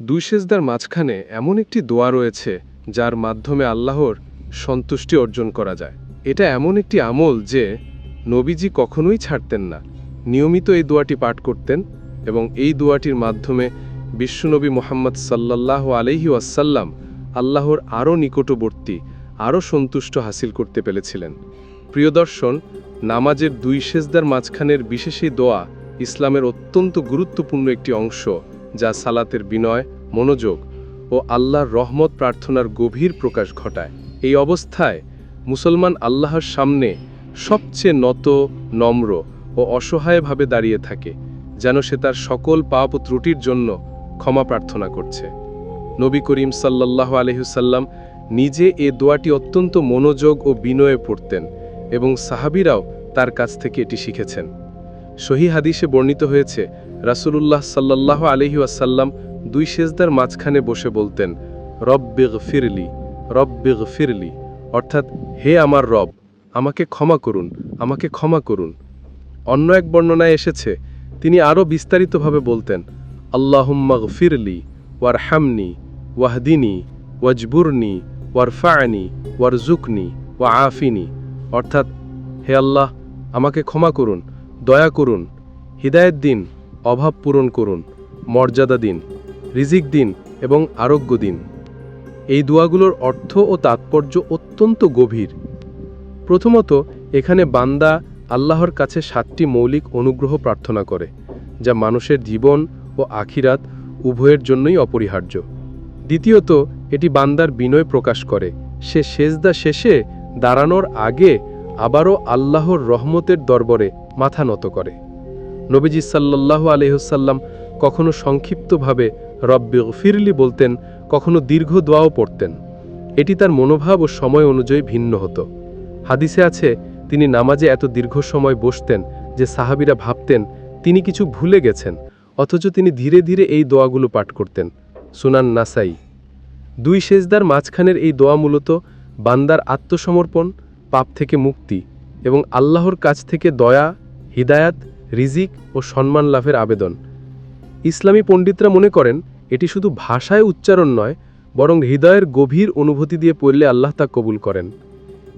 দুই সেজদার মাঝখানে এমন একটি দোয়া রয়েছে, যার মাধ্যমে আল্লাহর সন্তুষ্টি অর্জন করা যায়। এটা এমন একটি আমল যে নবীজি কখনোই ছাড়তেন না। নিয়মিত এই দোয়াটি পাঠ করতেন এবং এই দোয়াটির মাধ্যমে বিশ্বনবী মোহাম্মদ সাল্লাল্লাহ আলহি ওয়াসাল্লাম আল্লাহর আরও নিকটবর্তী, আরও সন্তুষ্ট হাসিল করতে পেরেছিলেন। প্রিয় দর্শন, নামাজের দুই সেজদার মাঝখানের বিশেষ এই দোয়া ইসলামের অত্যন্ত গুরুত্বপূর্ণ একটি অংশ। যা সালাতের বিনয়, মনোযোগ ও আল্লাহর রহমত প্রার্থনার গভীর প্রকাশ ঘটায়। এই অবস্থায় মুসলমান আল্লাহর সামনে সবচেয়ে নত, নম্র ও অসহায়ভাবে দাঁড়িয়ে থাকে, যেন সে তার সকল পাপ ও ত্রুটির জন্য ক্ষমা প্রার্থনা করছে। নবী করিম সাল্লাল্লাহু আলহিসাল্লাম নিজে এ দোয়াটি অত্যন্ত মনোযোগ ও বিনয়ে পড়তেন এবং সাহাবিরাও তার কাছ থেকে এটি শিখেছেন। সহি হাদিসে বর্ণিত হয়েছে রাসূলুল্লাহ সাল্লাল্লাহু আলহি আসাল্লাম দুই সেজদার মাঝখানে বসে বলতেন রব্বিগ ফিরলি রব্বিগ ফিরলি অর্থাৎ, হে আমার রব, আমাকে ক্ষমা করুন, আমাকে ক্ষমা করুন। অন্য এক বর্ণনায় এসেছে, তিনি আরও বিস্তারিতভাবে বলতেন আল্লাহুম্মাগ ফিরলি ওয়ার হামনি ওয়াহদিনী, ওয়াজবুরনি ওয়ারফায়নি ওয়ারজুকনি ওয়া আফিনি অর্থাৎ, হে আল্লাহ, আমাকে ক্ষমা করুন, দয়া করুন। হৃদায়ত দিন অভাব পূরণ করুন, মর্যাদা দিন, রিজিক দিন এবং আরোগ্য দিন। এই দোয়াগুলোর অর্থ ও তাৎপর্য অত্যন্ত গভীর। প্রথমত, এখানে বান্দা আল্লাহর কাছে সাতটি মৌলিক অনুগ্রহ প্রার্থনা করে, যা মানুষের জীবন ও আখিরাত উভয়ের জন্যই অপরিহার্য। দ্বিতীয়ত, এটি বান্দার বিনয় প্রকাশ করে, সে সেজদা শেষে দাঁড়ানোর আগে আবারও আল্লাহর রহমতের দরবারে মাথা নত করে। নবীজি সাল্লাল্লাহু আলহ্লাম কখনো সংক্ষিপ্তভাবে রব্বে ফিরলি বলতেন, কখনো দীর্ঘ দোয়াও পড়তেন। এটি তার মনোভাব ও সময় অনুযায়ী ভিন্ন হতো। হাদিসে আছে, তিনি নামাজে এত দীর্ঘ সময় বসতেন যে সাহাবিরা ভাবতেন, তিনি কিছু ভুলে গেছেন, অথচ তিনি ধীরে ধীরে এই দোয়াগুলো পাঠ করতেন। সুনান নাসাই। দুই সেজদার মাঝখানের এই দোয়া মূলত বান্দার আত্মসমর্পণ, পাপ থেকে মুক্তি এবং আল্লাহর কাছ থেকে দয়া, হিদায়াত রিজিক ও সম্মান লাভের আবেদন। ইসলামী পণ্ডিতরা মনে করেন, এটি শুধু ভাষায় উচ্চারণ নয়, বরং হৃদয়ের গভীর অনুভূতি দিয়ে পড়লে আল্লাহ তা কবুল করেন।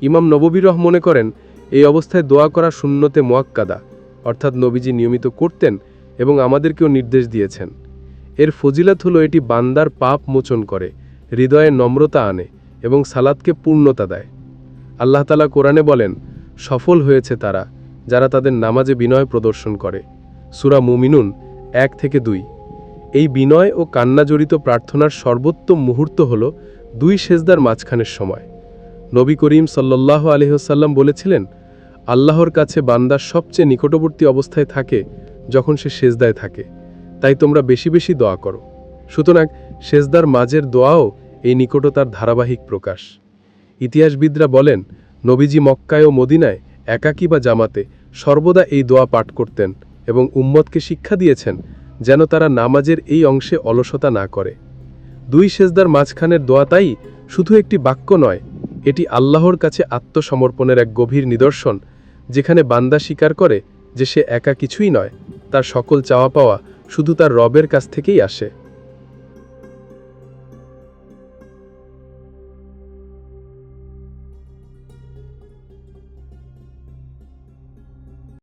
ইমাম নববী রহ মনে করেন, এই অবস্থায় দোয়া করা শূন্যতে মোয়াক্কাদা, অর্থাৎ নবীজি নিয়মিত করতেন এবং আমাদেরকেও নির্দেশ দিয়েছেন। এর ফজিলাত হলো এটি বান্দার পাপ মোচন করে, হৃদয়ে নম্রতা আনে এবং সালাদকে পূর্ণতা দেয়। আল্লাহ তালা কোরআনে বলেন, সফল হয়েছে তারা যারা তাদের নামাজে বিনয় প্রদর্শন করে। সুরা মুমিনুন এক থেকে দুই। এই বিনয় ও কান্নাজড়িত প্রার্থনার সর্বোত্তম মুহূর্ত হল দুই সেজদার মাঝখানের সময়। নবী করিম সাল্লাহ আলহ্লাম বলেছিলেন, আল্লাহর কাছে বান্দার সবচেয়ে নিকটবর্তী অবস্থায় থাকে যখন সে সেজদায় থাকে। তাই তোমরা বেশি বেশি দোয়া করো। সুতরাং সেজদার মাঝের দোয়াও এই নিকটতার ধারাবাহিক প্রকাশ। ইতিহাসবিদরা বলেন, নবীজি মক্কায় ও মদিনায় একাকী বা জামাতে সর্বদা এই দোয়া পাঠ করতেন এবং উম্মতকে শিক্ষা দিয়েছেন যেন তারা নামাজের এই অংশে অলসতা না করে। দুই সেজদার মাঝখানের দোয়া তাই শুধু একটি বাক্য নয়, এটি আল্লাহর কাছে আত্মসমর্পণের এক গভীর নিদর্শন, যেখানে বান্দা স্বীকার করে যে সে একা কিছুই নয়, তার সকল চাওয়া পাওয়া শুধু তার রবের কাছ থেকেই আসে।